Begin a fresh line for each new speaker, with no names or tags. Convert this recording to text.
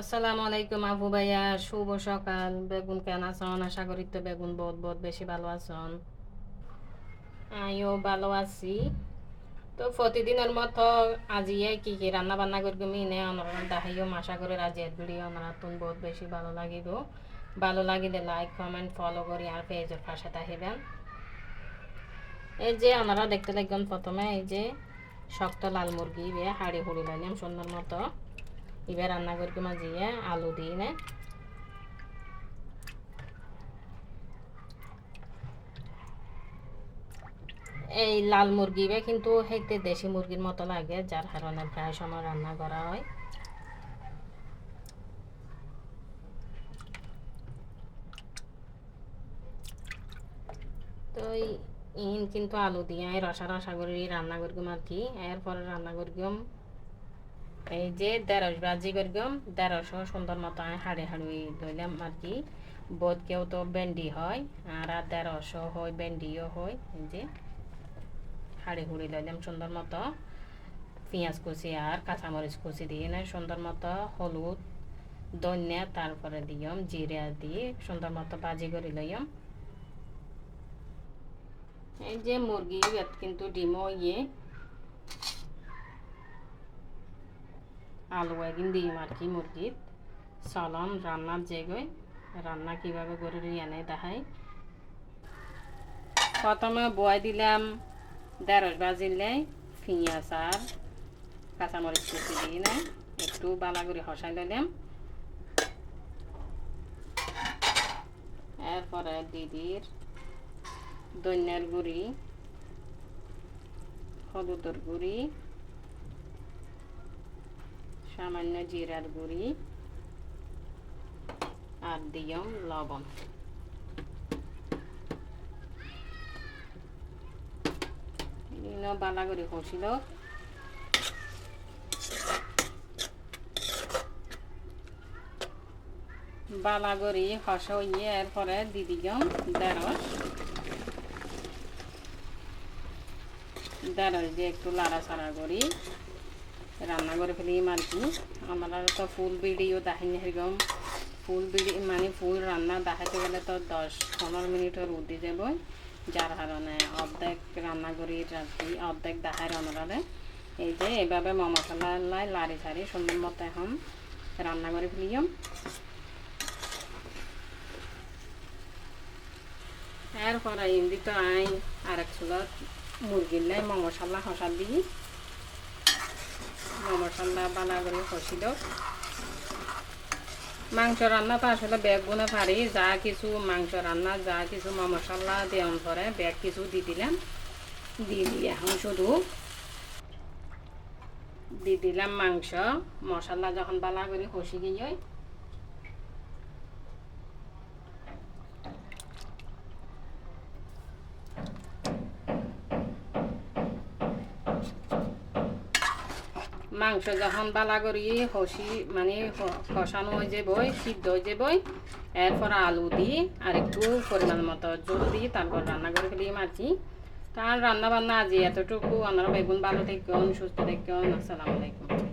আসসালামু আলাইকুম আবু ভাইয়া, শুভ সকাল। বেগুন কেন আছেন? আশা করি তো বেগুন বহুত বহুত বেশি ভালো আছেন। আমিও ভালো আছি। তো প্রতিদিনের মতো আজিয়ে কি কি রান্না বান্না করি মিনে অনরা দেখাইও আশা করি আজিয়ের ভিডিও অনরা তুন বহুত বেশি ভালো লাগিব। ভালো লাগিলে লাইক কমেন্ট ফলো করি আর পেজের পাশে থাকিবেন। এই যে ওনারা দেখতে লাগবেন প্রথমে, এই যে শক্ত লাল মুরগি হাড়ি হুড়ি লাইলাম সুন্দর মতো। এবার রান্না করকে মাজিয়ে আলু দিয়ে নে এই লাল মুরগি বে কিন্তু হেঁটে দেশি মুরগির মতো লাগে, যার কারণে প্রায় সময় রান্না করা হয়। তো ইন কিন্তু আলু দিয়ে রসা রসা করে রান্না করলাম আর কি। এরপরে রান্না করলাম এই যে দেড়শ ভাজি করলাম দেড়শ সুন্দর মতো আমি হাড়ে হাড়ি ধরলাম আর কি। বোধ কেউ তো ভেন্ডি হয়, আর আর দেড়শ হয় ভেন্ডিও হয়, এই যে হাড়ি হুড়ি লইলাম সুন্দর মতো। পেঁয়াজ কুচি আর কাঁচামরিচ কুচি দিয়ে না, সুন্দর মতো হলুদ, ধনিয়া, তারপরে দিয়ম জিরা দিয়ে সুন্দর মতো ভাজি করে লইম এই যে মুরগি কিন্তু ডিমও ইয়ে। আলু একদিন দিম আর কি মুরগির চলন রান্নার যেগই রান্না কীভাবে করে এনে দেখাই। প্রথমে বয় দিলাম দেড়শ বাজিলে পেঁয়াজ আর কাঁচামরিচ কুচি দিয়ে না, একটু বালা করে হসাই লইলাম। এরপরে দিদির ধনিয়ার গুঁড়ি, হলুদের গুঁড়ি সামান্য জিরার গুঁড়ি আর দিয়ম লবণ বালা করে হসিল বালা করি হস ইয়ে এরপরে দিদিগম দেড়শ দেড়শ দিয়ে একটু লাড়াচাড়া করি রান্না করে ফেলি আর কি আমরা তো ফুল ভিডিও দেখাইনি সেরকম। ফুল বিড়ি মানে ফুল রান্না দেখাতে গেলে তো দশ পনেরো মিনিটের উঠে যাব যার কারণে অর্ধেক রান্না করি রাখি অর্ধেক দেখায় রান্নারে এই যে এইভাবে ম মশলা লাড়ি ছাড়ি সুন্দর মতো এখন রান্না করে ফেলিম এরপরে এমনি তো আই আর এক মুরগির লাই মশলা হসা দিই। মশলা বালা করে কষিল মাংস রান্না তো আসলে ব্যাগ গুনে পারি যা কিছু মাংস রান্না যা কিছু মশলা দেওয়ার পরে ব্যাগ কিছু দি দিলাম দিয়ে দিয়ে এখন শুধু। দি দিলাম মাংস মশলা যখন বালা করে কষি গিয়ে মাংস যখন বালা করি, হসি মানে কষানো হয়ে যাবই সিদ্ধ হয়ে যাবই এরপর আলু দিই আর একটু পরিমাণ মতো জল দিই তারপর রান্না করে ফেলি মারছি তার রান্না বান্না আজ এতটুকু। আপনারা বেগুন ভালো দেখুন সুস্থ দেখুন আসসালামু আলাইকুম।